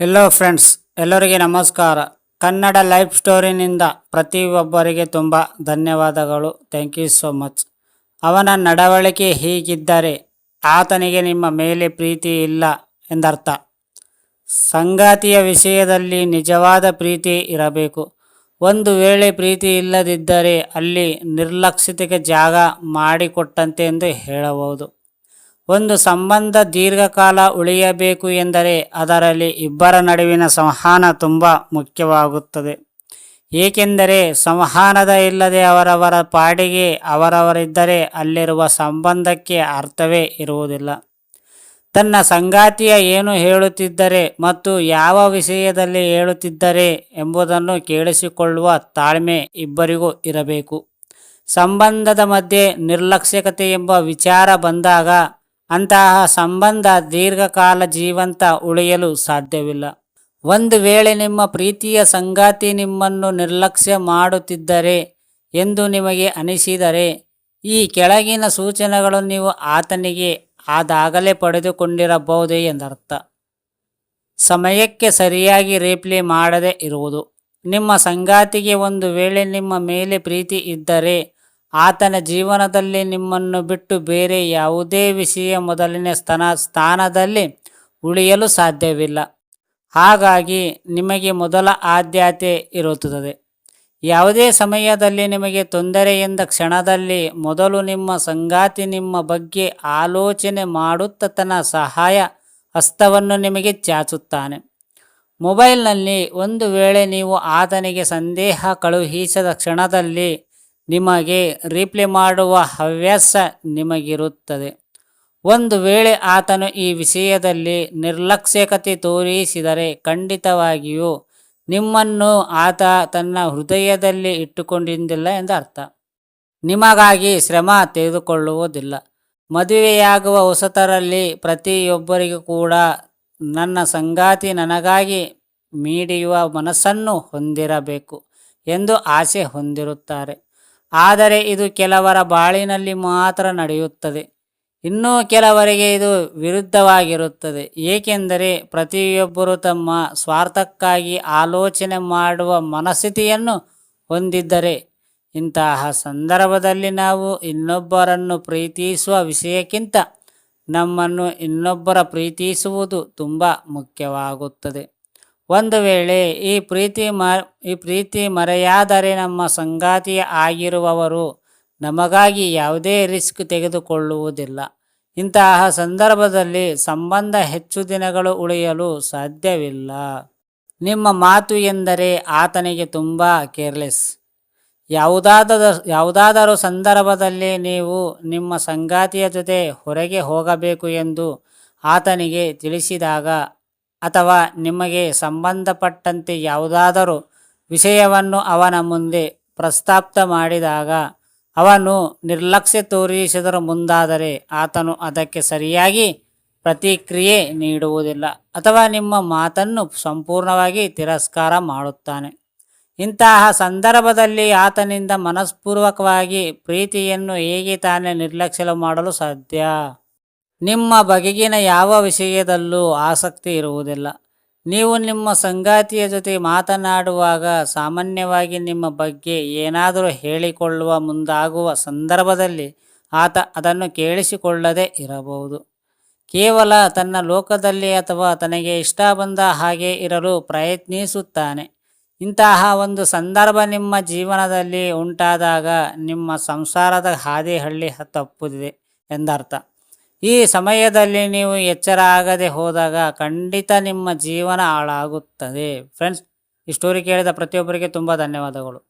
ಎಲ್ಲೋ friends ಎಲ್ಲರಿಗೆ ನಮಸ್ಕಾರ. Kannada life ಸ್ಟೋರಿನಿಂದ ಪ್ರತಿಯೊಬ್ಬರಿಗೆ ತುಂಬ ಧನ್ಯವಾದಗಳು. ಥ್ಯಾಂಕ್ ಯು ಸೋ ಮಚ್ ಅವನ ನಡವಳಿಕೆ ಹೀಗಿದ್ದರೆ ಆತನಿಗೆ ನಿಮ್ಮ ಮೇಲೆ ಪ್ರೀತಿ ಇಲ್ಲ ಎಂದರ್ಥ. ಸಂಗಾತಿಯ ವಿಷಯದಲ್ಲಿ ನಿಜವಾದ ಪ್ರೀತಿ ಇರಬೇಕು. ಒಂದು ವೇಳೆ ಪ್ರೀತಿ ಇಲ್ಲದಿದ್ದರೆ ಅಲ್ಲಿ ನಿರ್ಲಕ್ಷಿತಕ್ಕೆ ಜಾಗ ಮಾಡಿಕೊಟ್ಟಂತೆ ಎಂದು ಹೇಳಬಹುದು. ಒಂದು ಸಂಬಂಧ ದೀರ್ಘಕಾಲ ಉಳಿಯಬೇಕು ಎಂದರೆ ಅದರಲ್ಲಿ ಇಬ್ಬರ ನಡುವಿನ ಸಂವಹನ ತುಂಬ ಮುಖ್ಯವಾಗುತ್ತದೆ. ಏಕೆಂದರೆ ಸಂವಹನದ ಇಲ್ಲದೆ ಅವರವರ ಪಾಡಿಗೆ ಅವರವರಿದ್ದರೆ ಅಲ್ಲಿರುವ ಸಂಬಂಧಕ್ಕೆ ಅರ್ಥವೇ ಇರುವುದಿಲ್ಲ. ತನ್ನ ಸಂಗಾತಿಯ ಏನು ಹೇಳುತ್ತಿದ್ದರೆ ಮತ್ತು ಯಾವ ವಿಷಯದಲ್ಲಿ ಹೇಳುತ್ತಿದ್ದರೆ ಎಂಬುದನ್ನು ಕೇಳಿಸಿಕೊಳ್ಳುವ ತಾಳ್ಮೆ ಇಬ್ಬರಿಗೂ ಇರಬೇಕು. ಸಂಬಂಧದ ಮಧ್ಯೆ ನಿರ್ಲಕ್ಷ್ಯಕತೆ ಎಂಬ ವಿಚಾರ ಬಂದಾಗ ಅಂತಹ ಸಂಬಂಧ ದೀರ್ಘಕಾಲ ಜೀವಂತ ಉಳಿಯಲು ಸಾಧ್ಯವಿಲ್ಲ. ಒಂದು ವೇಳೆ ನಿಮ್ಮ ಪ್ರೀತಿಯ ಸಂಗಾತಿ ನಿಮ್ಮನ್ನು ನಿರ್ಲಕ್ಷ್ಯ ಮಾಡುತ್ತಿದ್ದರೆ ಎಂದು ನಿಮಗೆ ಅನಿಸಿದರೆ, ಈ ಕೆಳಗಿನ ಸೂಚನೆಗಳು ನೀವು ಆತನಿಗೆ ಆದಾಗಲೇ ಪಡೆದುಕೊಂಡಿರಬಹುದೇ ಎಂದರ್ಥ. ಸಮಯಕ್ಕೆ ಸರಿಯಾಗಿ ರಿಪ್ಲೈ ಮಾಡದೇ ಇರುವುದು. ನಿಮ್ಮ ಸಂಗಾತಿಗೆ ಒಂದು ವೇಳೆ ನಿಮ್ಮ ಮೇಲೆ ಪ್ರೀತಿ ಇದ್ದರೆ ಆತನ ಜೀವನದಲ್ಲಿ ನಿಮ್ಮನ್ನು ಬಿಟ್ಟು ಬೇರೆ ಯಾವುದೇ ವಿಷಯ ಮೊದಲನೇ ಸ್ಥಾನ, ಸ್ಥಾನದಲ್ಲಿ ಉಳಿಯಲು ಸಾಧ್ಯವಿಲ್ಲ. ಹಾಗಾಗಿ ನಿಮಗೆ ಮೊದಲ ಆದ್ಯತೆ ಇರುತ್ತದೆ. ಯಾವುದೇ ಸಮಯದಲ್ಲಿ ನಿಮಗೆ ತೊಂದರೆ ಎಂದ ಕ್ಷಣದಲ್ಲಿ ಮೊದಲು ನಿಮ್ಮ ಸಂಗಾತಿ ನಿಮ್ಮ ಬಗ್ಗೆ ಆಲೋಚನೆ ಮಾಡುತ್ತ ತನ್ನ ಸಹಾಯ ಹಸ್ತವನ್ನು ನಿಮಗೆ ಚಾಚುತ್ತಾನೆ. ಮೊಬೈಲ್ನಲ್ಲಿ ಒಂದು ವೇಳೆ ನೀವು ಆತನಿಗೆ ಸಂದೇಹ ಕಳುಹಿಸದ ಕ್ಷಣದಲ್ಲಿ ನಿಮಗೆ ರಿಪ್ಲೈ ಮಾಡುವ ಹವ್ಯಾಸ ನಿಮಗಿರುತ್ತದೆ. ಒಂದು ವೇಳೆ ಆತನು ಈ ವಿಷಯದಲ್ಲಿ ನಿರ್ಲಕ್ಷ್ಯಕತೆ ತೋರಿಸಿದರೆ ಖಂಡಿತವಾಗಿಯೂ ನಿಮ್ಮನ್ನು ಆತ ತನ್ನ ಹೃದಯದಲ್ಲಿ ಇಟ್ಟುಕೊಂಡಿದ್ದಿಲ್ಲ ಎಂದು ಅರ್ಥ. ನಿಮಗಾಗಿ ಶ್ರಮ ತೆಗೆದುಕೊಳ್ಳುವುದಿಲ್ಲ. ಮದುವೆಯಾಗುವ ಹೊಸತರಲ್ಲಿ ಪ್ರತಿಯೊಬ್ಬರಿಗೂ ಕೂಡ ನನ್ನ ಸಂಗಾತಿ ನನಗಾಗಿ ಮೀಡಿಯುವ ಮನಸ್ಸನ್ನು ಹೊಂದಿರಬೇಕು ಎಂದು ಆಸೆ ಹೊಂದಿರುತ್ತಾರೆ. ಆದರೆ ಇದು ಕೆಲವರ ಬಾಳಿನಲ್ಲಿ ಮಾತ್ರ ನಡೆಯುತ್ತದೆ. ಇನ್ನೂ ಕೆಲವರಿಗೆ ಇದು ವಿರುದ್ಧವಾಗಿರುತ್ತದೆ. ಏಕೆಂದರೆ ಪ್ರತಿಯೊಬ್ಬರು ತಮ್ಮ ಸ್ವಾರ್ಥಕ್ಕಾಗಿ ಆಲೋಚನೆ ಮಾಡುವ ಮನಸ್ಥಿತಿಯನ್ನು ಹೊಂದಿದ್ದರೆ ಇಂತಹ ಸಂದರ್ಭದಲ್ಲಿ ನಾವು ಇನ್ನೊಬ್ಬರನ್ನು ಪ್ರೀತಿಸುವ ವಿಷಯಕ್ಕಿಂತ ನಮ್ಮನ್ನು ಇನ್ನೊಬ್ಬರ ಪ್ರೀತಿಸುವುದು ತುಂಬ ಮುಖ್ಯವಾಗುತ್ತದೆ. ಒಂದು ವೇಳೆ ಈ ಪ್ರೀತಿ ಮ, ಈ ಪ್ರೀತಿ ಮರೆಯಾದರೆ ನಮ್ಮ ಸಂಗಾತಿ ಆಗಿರುವವರು ನಮಗಾಗಿ ಯಾವುದೇ ರಿಸ್ಕ್ ತೆಗೆದುಕೊಳ್ಳುವುದಿಲ್ಲ. ಇಂತಹ ಸಂದರ್ಭದಲ್ಲಿ ಸಂಬಂಧ ಹೆಚ್ಚು ದಿನಗಳು ಉಳಿಯಲು ಸಾಧ್ಯವಿಲ್ಲ. ನಿಮ್ಮ ಮಾತು ಎಂದರೆ ಆತನಿಗೆ ತುಂಬ ಕೇರ್ಲೆಸ್. ಯಾವುದಾದ ಯಾವುದಾದರೂ ಸಂದರ್ಭದಲ್ಲಿ ನೀವು ನಿಮ್ಮ ಸಂಗಾತಿಯ ಜೊತೆ ಹೊರಗೆ ಹೋಗಬೇಕು ಎಂದು ಆತನಿಗೆ ತಿಳಿಸಿದಾಗ ಅಥವಾ ನಿಮಗೆ ಸಂಬಂಧಪಟ್ಟಂತೆ ಯಾವುದಾದರೂ ವಿಷಯವನ್ನು ಅವನ ಮುಂದೆ ಪ್ರಸ್ತಾಪ ಮಾಡಿದಾಗ ಅವನು ನಿರ್ಲಕ್ಷ್ಯ ತೋರಿಸಿದರ ಮುಂದಾದರೆ ಆತನು ಅದಕ್ಕೆ ಸರಿಯಾಗಿ ಪ್ರತಿಕ್ರಿಯೆ ನೀಡುವುದಿಲ್ಲ ಅಥವಾ ನಿಮ್ಮ ಮಾತನ್ನು ಸಂಪೂರ್ಣವಾಗಿ ತಿರಸ್ಕಾರ ಮಾಡುತ್ತಾನೆ. ಇಂತಹ ಸಂದರ್ಭದಲ್ಲಿ ಆತನಿಂದ ಮನಸ್ಪೂರ್ವಕವಾಗಿ ಪ್ರೀತಿಯನ್ನು ಹೇಗೆ ತಾನೇ ನಿರ್ಲಕ್ಷ್ಯ ಮಾಡಲು ಸಾಧ್ಯ? ನಿಮ್ಮ ಬಗೆಗಿನ ಯಾವ ವಿಷಯದಲ್ಲೂ ಆಸಕ್ತಿ ಇರುವುದಿಲ್ಲ. ನೀವು ನಿಮ್ಮ ಸಂಗಾತಿಯ ಜೊತೆ ಮಾತನಾಡುವಾಗ ಸಾಮಾನ್ಯವಾಗಿ ನಿಮ್ಮ ಬಗ್ಗೆ ಏನಾದರೂ ಹೇಳಿಕೊಳ್ಳುವ ಮುಂದಾಗುವ ಸಂದರ್ಭದಲ್ಲಿ ಆತ ಅದನ್ನು ಕೇಳಿಸಿಕೊಳ್ಳದೆ ಇರಬಹುದು. ಕೇವಲ ತನ್ನ ಲೋಕದಲ್ಲಿ ಅಥವಾ ತನಗೆ ಇಷ್ಟ ಬಂದ ಹಾಗೆ ಇರಲು ಪ್ರಯತ್ನಿಸುತ್ತಾನೆ. ಇಂತಹ ಒಂದು ಸಂದರ್ಭ ನಿಮ್ಮ ಜೀವನದಲ್ಲಿ ಉಂಟಾದಾಗ ನಿಮ್ಮ ಸಂಸಾರದ ಹಾದಿ ಹಳ್ಳಿ ತಪ್ಪುದಿದೆ ಎಂದರ್ಥ. ಈ ಸಮಯದಲ್ಲಿ ನೀವು ಎಚ್ಚರ ಆಗದೆ ಹೋದಾಗ ಖಂಡಿತ ನಿಮ್ಮ ಜೀವನ ಹಾಳಾಗುತ್ತದೆ. ಫ್ರೆಂಡ್ಸ್ ಈ ಸ್ಟೋರಿ ಕೇಳಿದ ಪ್ರತಿಯೊಬ್ಬರಿಗೆ ತುಂಬ ಧನ್ಯವಾದಗಳು.